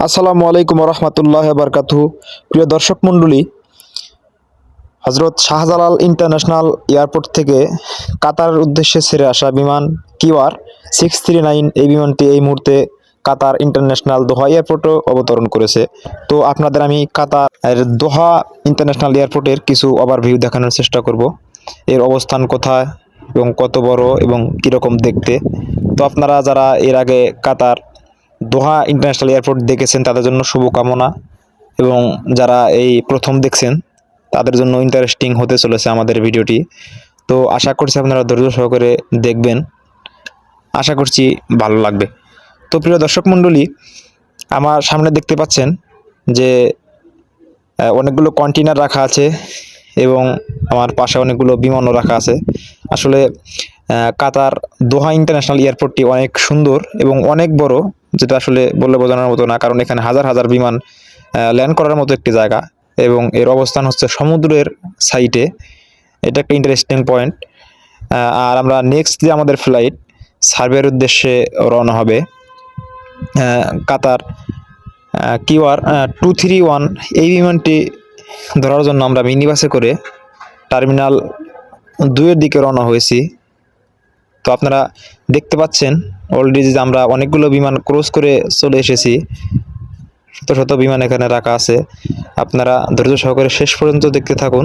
আসসালামু আলাইকুম রহমতুল্লাহ বারকাতু প্রিয় দর্শক মণ্ডলী হজরত শাহজালাল ইন্টারন্যাশনাল এয়ারপোর্ট থেকে কাতার উদ্দেশ্যে ছেড়ে আসা বিমান কিউআর সিক্স থ্রি নাইন, এই বিমানটি এই মুহূর্তে কাতার ইন্টারন্যাশনাল দোহা এয়ারপোর্টও অবতরণ করেছে। তো আপনাদের আমি কাতার দোহা ইন্টারন্যাশনাল এয়ারপোর্টের কিছু ওভারভিউ দেখানোর চেষ্টা করব। এর অবস্থান কোথায় এবং কত বড় এবং কীরকম দেখতে? তো আপনারা যারা এর আগে কাতার দোহা ইন্টারন্যাশনাল এয়ারপোর্ট দেখেছেন, তাদের জন্য শুভকামনা। এবং যারা এই প্রথম দেখছেন, তাদের জন্য ইন্টারেস্টিং হতে চলেছে আমাদের ভিডিওটি। তো আশা করছি আপনারা ধৈর্য সহকারে দেখবেন। আশা করছি ভালো লাগবে। তো প্রিয় দর্শক মণ্ডলী, আমার সামনে দেখতে পাচ্ছেন যে অনেকগুলো কন্টেনার রাখা আছে এবং আমার পাশে অনেকগুলো বিমানও রাখা আছে। আসলে কাতার দোহা ইন্টারন্যাশনাল এয়ারপোর্টটি অনেক সুন্দর এবং অনেক বড়। যেটা আসলে বলে বোঝানোর মতো না, কারণ এখানে হাজার হাজার বিমান ল্যান্ড করার মতো একটি জায়গা এবং এর অবস্থান হচ্ছে সমুদ্রের সাইটে এটা একটা ইন্টারেস্টিং পয়েন্ট আর আমরা নেক্সট যে আমাদের ফ্লাইট সার্ভের উদ্দেশ্যে রওনা হবে Qatar QR two three one এই বিমানটি ধরার জন্য আমরা মিনি বাসে করে টার্মিনাল দুইয়ের দিকে রওনা হয়েছি। তো আপনারা দেখতে পাচ্ছেন অলরেডি আমরা অনেকগুলো বিমান ক্রস করে চলে এসেছি, শত শত বিমান এখানে রাখা আছে। আপনারা ধৈর্য সহকারে শেষ পর্যন্ত দেখতে থাকুন।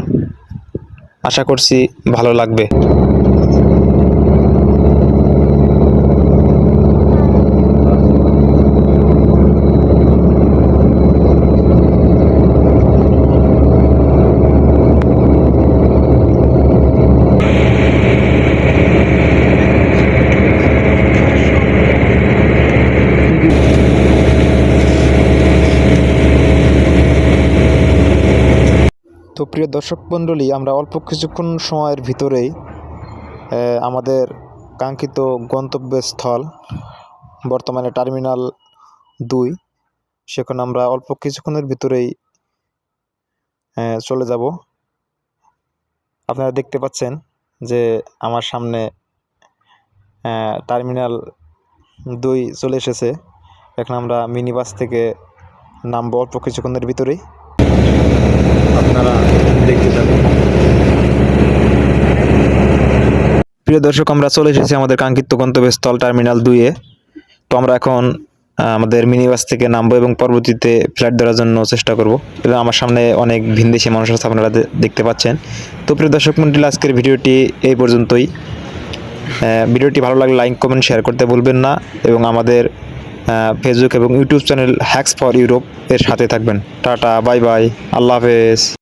আশা করছি ভালো লাগবে। তো প্রিয় দর্শক মণ্ডলী, আমরা অল্প কিছুক্ষণ সময়ের ভিতরেই আমাদের কাঙ্ক্ষিত গন্তব্যস্থল, বর্তমানে টার্মিনাল দুই, সেখানে আমরা অল্প কিছুক্ষণের ভিতরেই চলে যাব। আপনারা দেখতে পাচ্ছেন যে আমার সামনে টার্মিনাল দুই চলে এসেছে। এখন আমরা মিনি বাস থেকে নামবো অল্প কিছুক্ষণের ভিতরেই। আপনারা দেখতে থাকুন। প্রিয় দর্শক, আমরা চলে এসেছি আমাদের কাঙ্ক্ষিত গন্তব্যস্থল টার্মিনাল দুইয়ে। তো আমরা এখন আমাদের মিনি বাস থেকে নামবো এবং পরবর্তীতে ফ্লাইট ধরার জন্য চেষ্টা করব। এবং আমার সামনে অনেক ভিনদেশি মানুষ আছে, আপনারা দেখতে পাচ্ছেন। তো প্রিয় দর্শক মন্ডলী, আজকের ভিডিওটি এই পর্যন্তই। ভিডিওটি ভালো লাগলে লাইক, কমেন্ট, শেয়ার করতে ভুলবেন না। এবং আমাদের ফেসবুক এবং YouTube channel hacks for Europe এর সাথে থাকবেন। টাটা বাই বাই আল্লাহ হাফেজ।